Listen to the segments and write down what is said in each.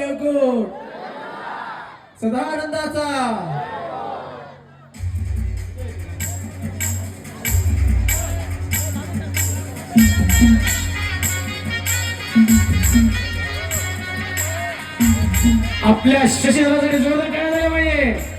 यगुड सदानंदाचा. आपल्या शशीधरासाठी जोरदार काय झाले पाहिजे.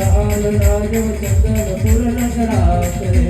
काल राजो चंदन पुर नगरासरे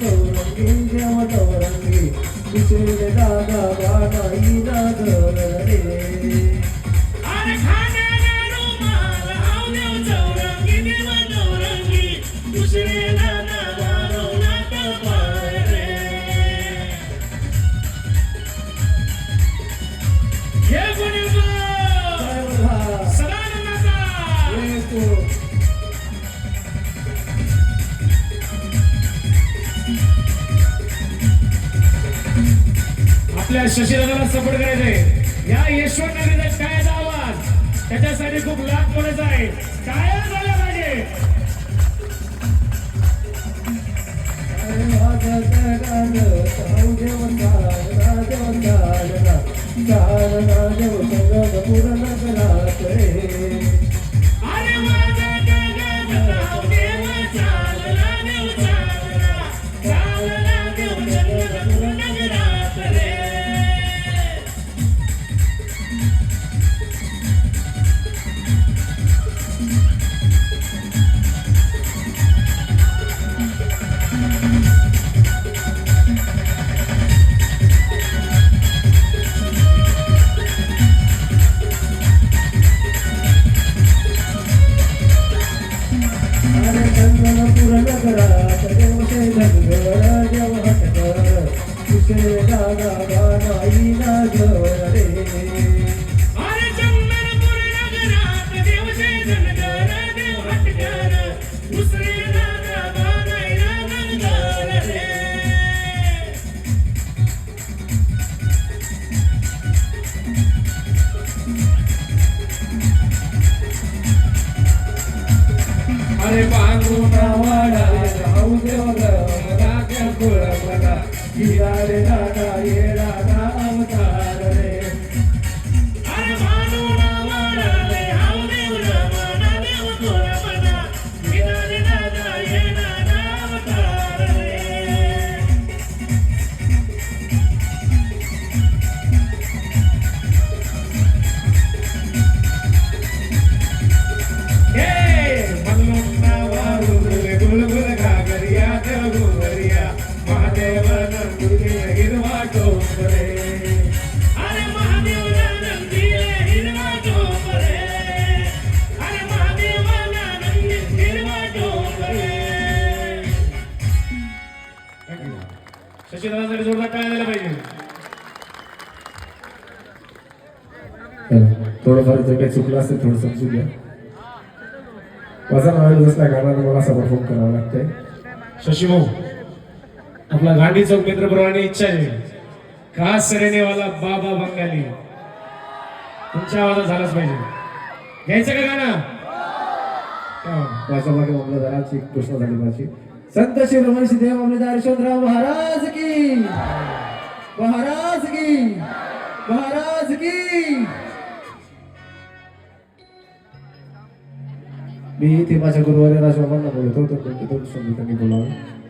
ತೋರಂಗಿ ದಾದ ಬಾಡ ಈ ದಾದ ರೇ आपल्या शशीराला सपोर्ट करायचंय या यशवंत नगरीचा काय आवाज त्याच्यासाठी खूप लाभ पडायचा आहे काय झालं पाहिजे अरे चंदनपूर नगरात देव जनगर देव हटकर दुसरे दादा बानायला रे. अरे वाडा देव y arena cayera. शशीदादासाठी जोरदार टाळ्या द्यायला पाहिजे. थोडंफार जर काही चुकलं असेल थोडं समजून घ्या. माझा नाव असल्या कारणाने मला असा परफॉर्म करावं लागतंय. शशी भाऊ आपला गांधी चौक मित्र प्रमाणे इच्छा आहे. का सरेनेवाला बाबा बंगाली? तुमच्या आवाजात झालाच पाहिजे. घ्यायचं का गाणं? माझ्या मागे जराची एक घोषणा झाली माझी. संत शिरोमणी सिद्धेव अमृतार यशवंतराव महाराज की। महाराज की। महाराज की। मी इथे माझ्या गुरुवारी राजबाबांना बोलतो तर दोन शब्द त्यांनी बोलावं